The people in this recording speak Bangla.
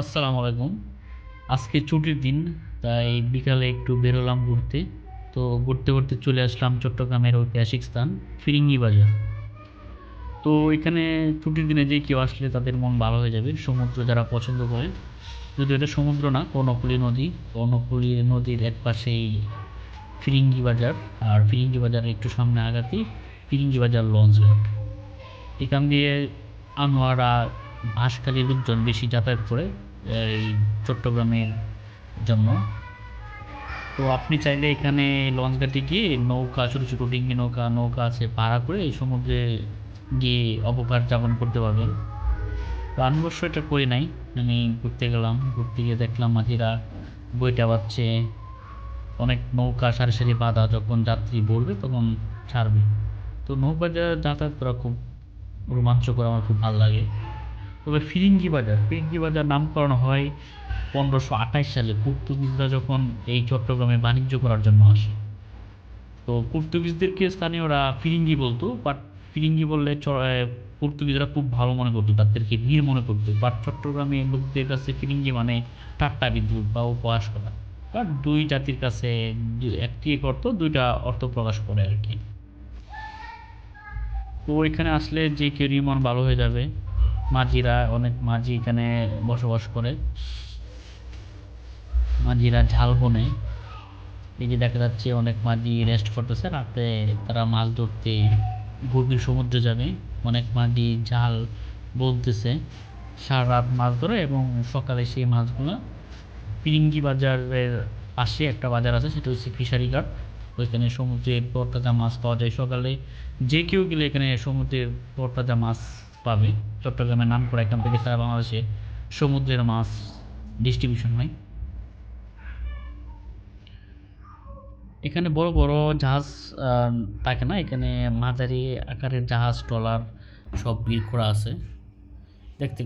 আসসালামু আলাইকুম। আজকে ছুটির দিন, তাই বিকালে একটু বেরোলাম ঘুরতে। তো ঘুরতে ঘুরতে চলে আসলাম চট্টগ্রামের ঐতিহাসিক স্থান, ফিরিঙ্গি বাজার। তো এখানে ছুটির দিনে যে কেউ আসলে তাদের মন ভালো হয়ে যাবে, সমুদ্র যারা পছন্দ করে। যদি এটা সমুদ্র না, কর্ণফুলী নদী। কর্ণফুলী নদীর এক পাশেই ফিরিঙ্গি বাজার, আর ফিরিঙ্গি বাজারের একটু সামনে আগাতেই ফিরিঙ্গি বাজার লঞ্চ এখান দিয়ে আনোয়ারা বাঁশখালী লোকজন বেশি যাতায়াত করে, এই চট্টগ্রামের জন্য। তো আপনি চাইলে এখানে লঞ্চ গিয়ে নৌকা, ছোটো ছোটো ডিঙ্গি নৌকা নৌকা আছে, ভাড়া করে এই সমুদ্রে গিয়ে অপকার যাপন করতে পারবেন। তো আমি অবশ্য এটা করি নাই। আমি ঘুরতে গেলাম, ঘুরতে গিয়ে দেখলাম মাঝিরা বইটা বাচ্ছে অনেক নৌকা, সারি সারি বাঁধা, যখন যাত্রী বলবে তখন ছাড়বে। তো নৌকা যাতায়াত করা খুব রোমাঞ্চকর, আমার খুব ভালো লাগে। তবে ফিরিঙ্গি বাজার। ফিরিঙ্গি বাজার নামকরণ হয় পনেরোশো আঠাশ সালে। পর্তুগিজরা যখন এই চট্টগ্রামে বাণিজ্য করার জন্য আসে। তো পর্তুগিজদেরকে স্থানীয়রা ফিরিঙ্গি বলতো বাট ফিরিঙ্গি বললে পর্তুগিজরা খুব ভালো মনে করতো, তাদেরকে বীর মনে করতো। বাট চট্টগ্রামে লোকদের কাছে ফিরিঙ্গি মানে ঠাট্টা বিদ্যুৎ বা উপহাস করা। বাট দুই জাতির কাছে একটি এক অর্থ দুইটা অর্থ প্রকাশ করে আর কি। তো এখানে আসলে যে কেউরই মন ভালো হয়ে যাবে মাঝিরা, অনেক মাঝি এখানে বসবাস করে। মাঝিরা ঝাল বনে। এই যে দেখা যাচ্ছে অনেক মাঝি রেস্ট করতেছে। রাতে তারা মাছ ধরতে গভীর সমুদ্রে যাবে। অনেক মাঝি জাল বলতেছে। সারা রাত মাছ ধরে এবং সকালে সেই মাছগুলো পিরিঙ্গি বাজারের পাশে একটা বাজার আছে, সেটা হচ্ছে ফিশারি ঘাট। ওইখানে সমুদ্রের তরতাজা মাছ পাওয়া যায় সকালে। যে কেউ গেলে এখানে সমুদ্রের তরতাজা মাছ পাবে। চট্টগ্রামের নাম করা থেকে সারা বাংলাদেশে সমুদ্রের মাছ ডিস্ট্রিবিউশন হয়। এখানে বড় বড় জাহাজ থাকে না? এখানে মাঝারি আকারের জাহাজ, ট্রলার সব ভিড় করা আছে। দেখতে